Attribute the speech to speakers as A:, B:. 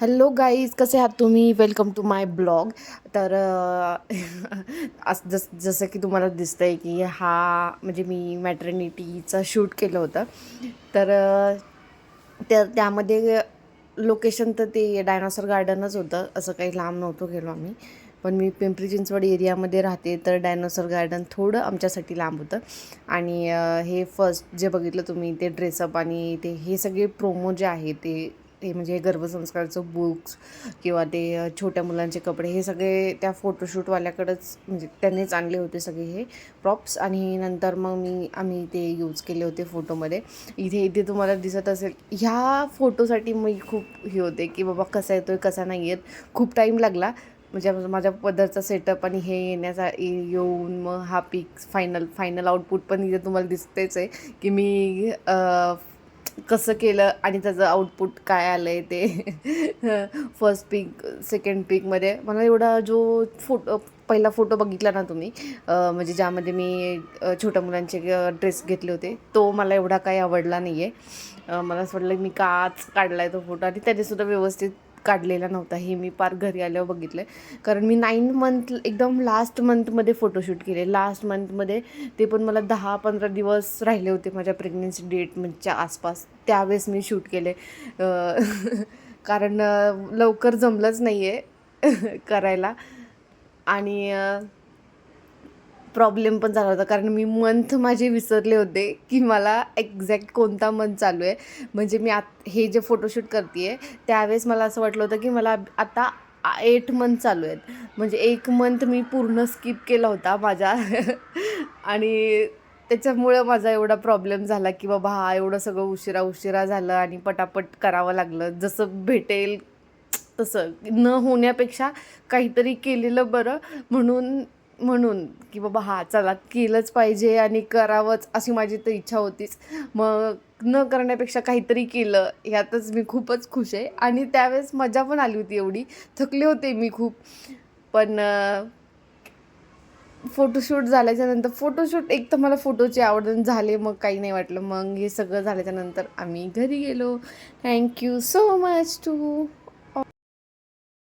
A: Hello guys कसे आहात तुम्ही? वेलकम टू माय ब्लॉग तर असं जस जसं की तुम्हाला दिसतं आहे की हा म्हणजे मी मॅटर्निटीचं शूट केलं होतं. तर त्या त्यामध्ये लोकेशन तर ते डायनासोर गार्डनच होतं. असं काही लांब नव्हतं गेलो आम्ही. पण मी पिंपरी चिंचवड एरियामध्ये राहते तर डायनासोर गार्डन थोडं आमच्यासाठी लांब होतं. आणि हे फर्स्ट जे बघितलं तुम्ही ते ड्रेसअप आणि ते हे सगळे प्रोमो जे आहे ते ते म्हणजे गर्भसंस्कारचं बुक्स किंवा ते छोट्या मुलांचे कपडे हे सगळे त्या फोटोशूटवाल्याकडंच म्हणजे त्यांनीच आणले होते सगळे हे प्रॉप्स आणि नंतर मग मी आम्ही ते यूज केले होते फोटोमध्ये इथे इथे तुम्हाला दिसत असेल ह्या फोटोसाठी मी खूप हे होते की बाबा कसा येतो आहे कसा नाही येत. खूप टाईम लागला. म्हणजे माझ्या पदरचा सेटअप आणि हे येण्याचा येऊन मग हा पिक फायनल फायनल आउटपुट पण इथे तुम्हाला दिसतेच आहे की मी कसं केलं आणि त्याचं आउटपुट काय आलं आहे ते फर्स्ट पीक सेकंड पीकमध्ये मला एवढा जो फोटो पहिला फोटो बघितला ना तुम्ही म्हणजे ज्यामध्ये मी छोट्या मुलांचे ड्रेस घेतले होते तो मला एवढा काही आवडला नाही आहे मला असं वाटलं मी काच काढला आहे तो फोटो आणि त्यानेसुद्धा व्यवस्थित काढलेला नव्हता. हे मी पार घरी आल्यावर बघितलं कारण मी नाईन मंथ एकदम लास्ट मंथमध्ये फोटोशूट केले. लास्ट मंथमध्ये ते पण मला दहा पंधरा दिवस राहिले होते माझ्या प्रेग्नन्सी डेट म्हणच्या आसपास. त्यावेळेस मी शूट केले. कारण लवकर जमलंच नाही आहे करायला. आणि प्रॉब्लेम पण झाला होता. कारण मी मंथ माझे विसरले होते की मला एक्झॅक्ट कोणता मंथ चालू आहे. म्हणजे मी आत हे जे फोटोशूट करते आहे त्यावेळेस मला असं वाटलं होतं की मला आता एट मंथ चालू आहेत. म्हणजे एक मंथ मी पूर्ण स्किप केला होता माझा आणि त्याच्यामुळं माझा एवढा प्रॉब्लेम झाला की बाबा हा एवढं सगळं उशिरा उशिरा झालं आणि पटापट करावं लागलं. जसं भेटेल तसं. न होण्यापेक्षा काहीतरी केलेलं बरं. म्हणून म्हणून की बाबा हा चला केलंच पाहिजे आणि करावंच अशी माझी तर इच्छा होतीच. मग न करण्यापेक्षा काहीतरी केलं ह्यातच मी खूपच खुश आहे. आणि त्यावेळेस मजा पण आली होती एवढी. थकले होते मी खूप. पण फोटोशूट झाल्याच्यानंतर फोटोशूट एक तर मला फोटोची आवड झाले मग काही नाही वाटलं. मग हे सगळं झाल्याच्यानंतर आम्ही घरी गेलो. Thank you so much to